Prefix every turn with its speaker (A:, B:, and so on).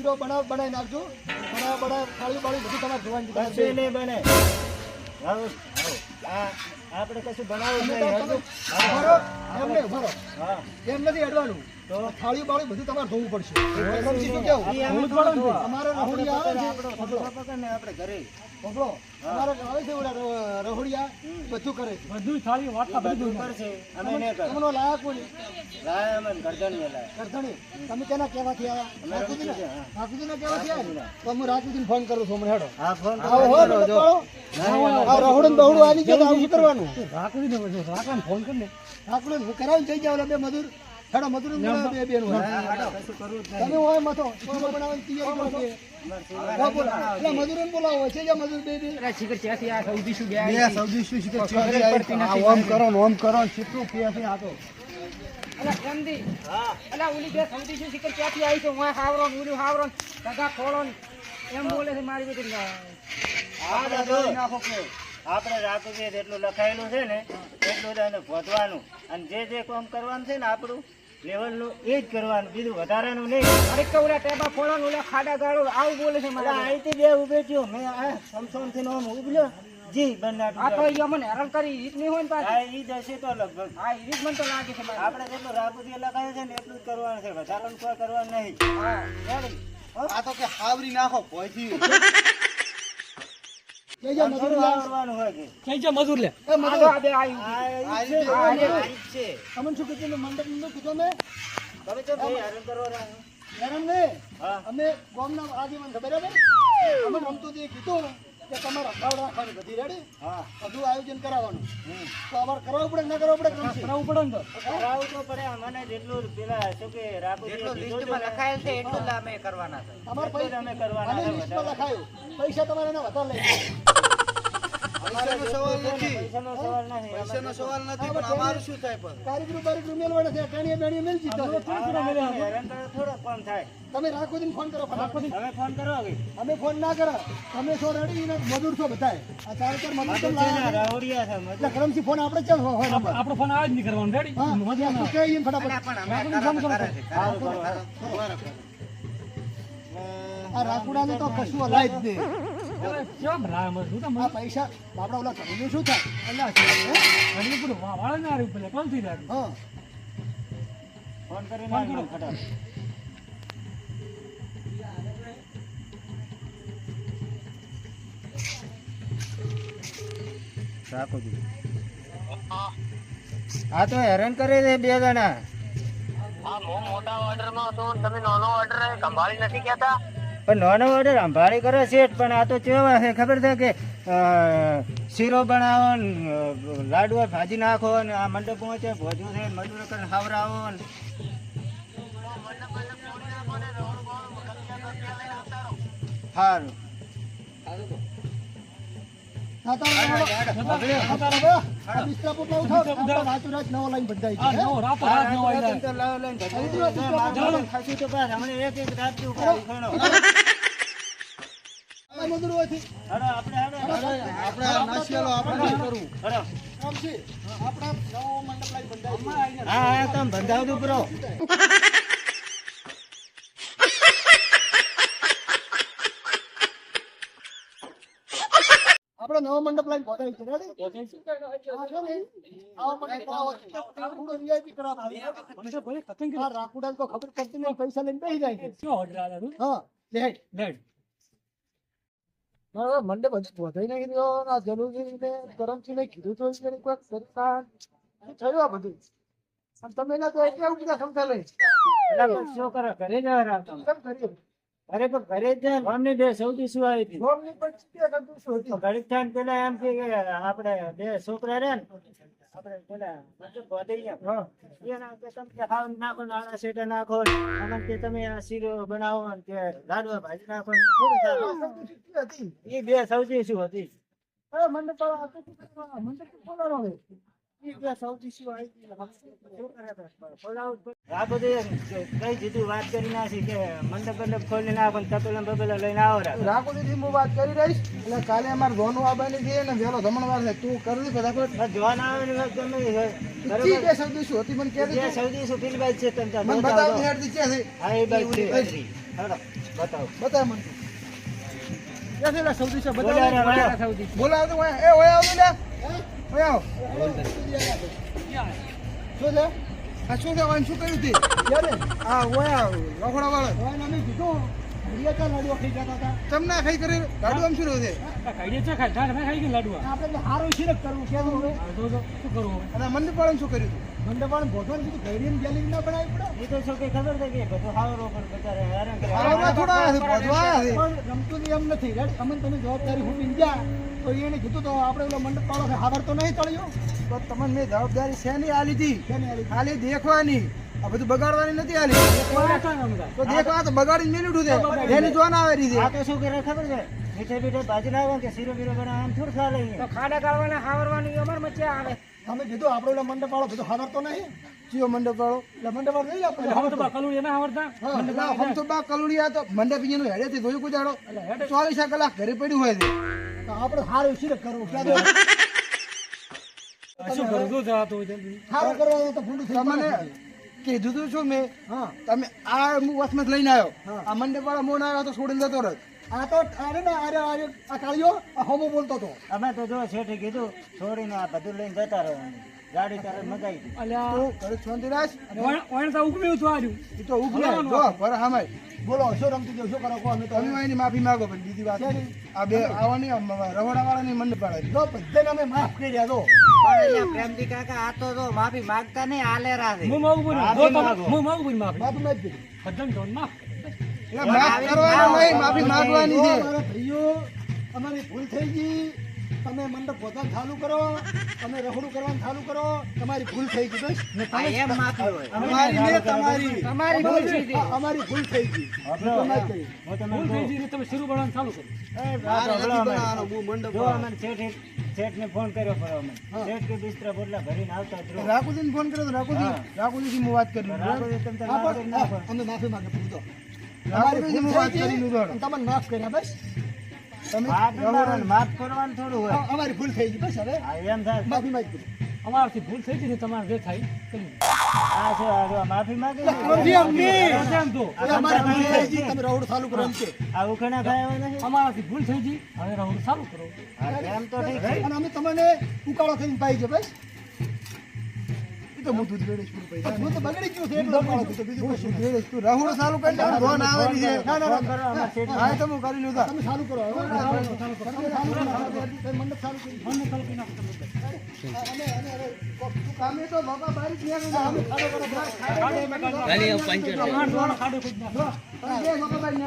A: શીરો બનાવ બનાવી નાખજો. બનાવ બનાવ થાળી બાળી બધું તમારે જોવાની
B: બને. આવો, આવો. આ આપણે કશું બનાવવું નહીં
A: તો-
B: હજુ.
A: તમે ભરો, એમ ભરો.
B: હા.
A: એમ નથી અડવાનું.
B: તો?
A: થાળી બાળી બધું તમારે ધોવું પડશે. સમજી તો કેવું? ધોવું પડે અમારે
B: આપણે
A: રહોડિયા આવે છે.
B: આપણે
A: પકડો.
B: પકડ ને આપણે ઘરે.
A: પકડો. અમારે આવે છે ઓલા રહોડિયા. બધું કરે છે.
C: બધું થાળી વાટકા
B: બધું છે. અમે કરે.
A: એમનો લાયક કોની
B: લાય અમે
A: તમે કેના કેવાથી આવ્યા?
B: રાખુજી,
A: આવ્યા તો હું રાખુજીને ફોન કરું છું હેડો.
B: હા ફોન
A: હો
B: જો.
A: રહોડું આલી આવું કરવાનું?
C: રાખડી ને બધું. રાખવાને ફોન કરીને
A: રાખડું કરાવીને જઈ જાવ બે મજૂર હેડો મજૂર બે બેન
B: જ
A: તમે હોય સોનો બનાવવાની તૈયારી કરો છો.
B: શું
A: હા, બોલો. એટલે મજૂરોને બોલાવો છે જે મજૂર બે બે આ ઓમ કરો ઓમ કરો કેટલું છે આ તો?
B: હા
D: અલા ઓલી બે સૌથી શું શીખર ક્યાંથી આવી છે? હું હાવરો ઓલું હાવરો ને ખોળો એમ બોલે છે મારી બેટી
B: આપણે રાખવું જેટલું લખાયેલું છે ને એટલું જ એને ભોંધવાનું અને જે જે કામ કરવાનું છે ને આપણું લેવલનું એ જ કરવાનું. બીજું વધારાનું નહીં.
D: અરે ટેબા ઓલા ખાડા ગાળો આવું બોલે છે મારા
B: અહીંથી બે ઉભે થયો. મેં આ સમસોમથી નો ઉભલ્યો જી બંને
D: આ તો ઈ અમને હેરાન કરી ઈજ નહીં હોય ને પાછી.
B: હા ઈ તો લગભગ.
D: હા ઈજ મને તો લાગે છે
B: આપણે જેટલું રાબુદી લગાવે છે ને એટલું જ કરવાનું છે. વધારાનું કોઈ કરવાનું નહીં.
D: હા.
A: આ તો કે હાવરી નાખો ભોયથી
B: અમે?
A: ગોમ ના? આગેવાન છે બરાબર? અમે રમતુજી કીધું. કે તમારે અખાડ રાખવાની બધી રેડી?
B: હા.
A: બધું આયોજન કરાવવાનું. તો અમારે કરાવવું પડે ના કરાવવું પડે.
C: કરાવવું પડે ને તો
B: કરાવવું તો પડે મને જેટલું પેલા શું કે રાબુદી લખાયેલ છે એટલું અમે કરવાના છે.
A: અમારે
B: પૈસા અમે કરવાના છે
A: લિસ્ટમાં લખાયું. પૈસા તમારે એના વધારે લઈ
B: પૈસાનો સવાલ નથી. પૈસાનો સવાલ નથી પૈસાનો સવાલ
A: નથી પણ અમારું શું થાય પણ? કારીગરો બારીગરો મેલવાના છે ટેણીએ બેણીએ મેલ જીતો છે.
B: હેરાન કરે થોડો ફોન થાય.
A: તમે રાખો દિન ફોન કરો ફટાફટ.
B: તમે ફોન કરો કે
A: અમે ફોન ના કરો. તમે છો રેડી ને મજૂર છો બધાય. આ ચાર ચાર મજૂર કેમ લાયા
B: રાવડિયા છે
A: એટલે કરમસી ફોન આપણે ચાલ હોય હોય
C: આપણો ફોન આવે જ નહીં કરવાનો રેડી? મજા ના.
A: તું એમ ફટાફટ.
C: રાખડી ફોન કરો
B: કરો.
A: આ રાખુડાને તો કશું અલાય જ નહીં.
C: કેમ રામ? શું તો
A: આ પૈસા આપડા ઓલા ઘરનું શું થાય?
C: અલ્લાહ ઘડી પૂરું વાળે ના રહ્યું પેલા કોણ થઈ રહ્યું
A: હા.
B: ફોન કરીને આવજો ફટાફટ. રાખો જી. આ તો હેરાન કરે છે બે જણા. પણ નાનો ઓર્ડર અંભાળી કરે છે પણ આ તો કેવા છે? ખબર છે કે શીરો બનાવો ને, અ, ભાજી નાખો ને આ મંડપ પહોંચે ભોજવું છે મજૂર કરીને ખાવડાવો ને. સારું
A: રાચ નવો મંડપ લાઈન બંધાઈ
B: હા હા તમે બંધાવજો બરો
A: આપણો નવો મંડપ લાઈન? આ છે રેડી રાખુડા તો ખબર પડતી નહીં, પૈસા લઈને બેસી જાય.
C: ઓર્ડર
A: હા, મારો મંડપ હજુ વધારી નાખી રહ્યો. આ જરૂરી ને કરમજી ને કીધું તો ને કોઈક સરકાર. થયું આ બધું? તમે એના તો એટલે બધા સમજા લઈ
B: શું કરે? ઘરે જવા રાખતો
A: કેમ
B: અરે પણ ઘરે જ ગામની બે સૌથી શું આવી હતી.
A: ગોમની પણ શું હતી?
B: ઘડીક થાય પેલા એમ કે આપડે આપણે બે છોકરા રે ને આપણે પેલા મતલબ ગયા. એના કે તમે ખાવ નાખો ને આડા નાખો. ને કે તમે આ શીરો બનાવો ને કે લાડવા ભાજી નાખો. એ બે સૌથી શું હતી?
A: મને તો બોલાવો
B: આ બધું કઈ દીધું વાત કરી નાખી કે મંડપ મંડપ ખોલી નાખો ને તપેલા બપેલા લઈને આવો રાખ.
A: હું વાત કરી રહીશ એટલે કાલે અમારે ધોનું આવવાની છે ને વહેલો જમણવાર છે તું કરી ફટાફટ
B: બસ જોવાના આવે ને બસ ગમે?
A: બે સૌથી શું હતી મને કહે
B: બે શું પેલી છે તમે
A: મને બતાવ
B: આવો.
A: છે
B: હા એ બાજુ છે. હાલો. બતાવો
E: મને ક્યાં છે સૌદી છે બતાવ બોલાવ તો એ ઓય આવ આવ શું છે? આ શું ઓય શું કર્યું તે? આ આવ રખડા વાળા ઓય કીધું તમને ખાઈ કરી લાડુ આમ શું રહ્યું છે?
C: આ ખાઈ છે ખાઈ ધાડ ખાઈ ગઈ લાડવા
E: આપણે હારું શિરક કરવું કેવું હવે?
C: હવે તો જો શું કરવું
E: અને મંડપ શું કર્યું મંડપ વાળાને કીધું ઘડીને ગેલેરી ના બનાવી પડે?
B: એ તો શું કઈ ખબર છે કે બધું હાવરો પર બચારે હેરાન કરે.
E: હાવરા થોડા છે, બધું છે. પણ રમતું એમ નથી. અમને તમે જવાબદારી હું ગયા તો એને કીધું તો આપણે ઓલો મંડપ વાળો હાવર તો નહીં તળ્યો. તો તમને મેં જવાબદારી શેની આલી હતી ખાલી દેખવાની. આ બધું બગાડવાની નથી આલી
C: કોઈ હતા ને
E: તો દેખવા તો બગાડીને મેલી ઉઠું છે એની જોન આવે રીતે
B: આ તો શું કરે ખબર છે? મીઠે મીઠે ભાજી લાવો કે શીરો બીરો બનાવો આમ થોડું ચાલે
D: તો ખાડા કાઢવાના હાવરવાનું અમર અમાર મચે આવે.
E: તમે કીધું આપણો એટલે મંડપ વાળો બધું તો નહીં. જીઓ મંડપ વાળો એટલે મંડપ વાળો નહીં
C: આપણે હમ તો બા કલું ના આવડતા
E: હા, એટલે હમ તો બા કલુડિયા તો મંડપ ઈયાનું હેડેથી જોયું કુદાડો ચોવીસ કલાક ઘરે પડ્યું હોય છે તો આપણે સારું શીર કરવું
C: શું કરું તો.
E: સારું કરવાનું તો ભૂંડું થઈ તમને કીધું તું છું મેં હા. તમે આ હું વસમત લઈને આવ્યો. આ મંડપ વાળા મોન આવ્યો તો છોડીને જતો રહ્યો. આ તો અરે ને અરે અરે આ કાળિયો આ હોમો બોલતો હતો.
B: અમે તો જો શેઠે કીધું છોડીને આ બધું લઈને જતા રહેવાનું ગાડી તારે મગાઈ હતી
C: અલ્યા.
E: તું ઘરે શાંતિરાજ?
C: ઓણ- ઓણ તો આજુ.
E: એ તો ઉગલે જો પર હામાય બોલો શું રમતી શું કરો અમે તો અમે એની માફી માંગો પણ બીજી વાત આ બે આવવાની રવડા વાળાની મંડપ વાળા જો બધાને અમે માફ કર્યા જો.
B: પણ પ્રેમજી કાકા આ તો જો માફી માંગતા નહીં આલેરા છે.
C: હું માગું
B: માંગો.
C: હું માગું બોલું માફી.
E: માફી માંગી
C: બધાને કહું, માફ.
E: માફ કરવાનું નહીં માફી માંગવાની છે.
A: ભાઈઓ અમારી ભૂલ થઈ ગઈ. તમે મંડપ પોતાનું ચાલુ કરો તમે રખડું કરવાનું ચાલુ કરો તમારી ભૂલ થઈ ગઈ બસ.
B: આ એમ માફી હોય.
E: તમારી ને તમારી.
D: તમારી ભૂલ થઈ ગઈ.
A: અમારી ભૂલ થઈ ગઈ.
C: ભૂલ થઈ. ગઈ તમે શરૂ બનાવવાનું ચાલુ કરો.
B: શેઠે- ફોન કર્યો પડ્યો અમે. શેઠ કે બિસ્તરા બોટલા ભરીને આવતા
E: ફોન કર્યો તો રાખુજી
B: હા.
E: વાત કરી
B: રાખોજી તમે ના
A: અમે માફી માંગે પૂછો.
E: હું વાત કરી લીધો
A: તમને માફ કર્યા બસ.
E: તમે
B: માફ કરવાનું, માફ કરવાનું થોડું હોય.
A: અમારી ભૂલ થઈ ગઈ બસ હવે.
B: એમ થાય.
A: માફી માંગી
C: અમારાથી ભૂલ થઈ ગઈ તમારે જે થાય
B: આ છે આ માફી માંગે.
A: નથી અમને.
C: તો
A: અમારી ભૂલ થઈ ગઈ. તમે રખડું ચાલુ કરો એમ કે.
B: આ ઉખેડા ખાયા નથી
C: અમારાથી ભૂલ થઈ ગઈ. હવે રાઉન્ડ ચાલુ કરો.
B: એમ તો ઠીક છે
A: અને અમે તમને ઉકાળો કરીને પાઈ છે બસ.
E: એ તો હું દૂધ રેડીશ પૂરું પૈસા
A: હું તો બગડી ગયું છે એટલે ઉકાળો કીધો, બીજું કશું નહીં.
E: રેડીશ રાહુલ ચાલુ કરી દે ફોન આવે છે
A: ના ના
B: ફોન કરો અમારા શેઠને.
E: હા તો હું કરી લીધા
A: તમે ચાલુ કરો હવે ચાલુ કરો, તમે ચાલુ કરો. તમે મંડપ ચાલુ કરી
C: મને ચાલુ કરી નાખો તમે બધા.
A: અમે અમે
E: કામે તો બાબા બારી ત્યાં
A: અમે ખાડો કરો ખાડો.
C: તમારે જોવાનો ખાડો ખોદી નાખો.
E: બાબા બારી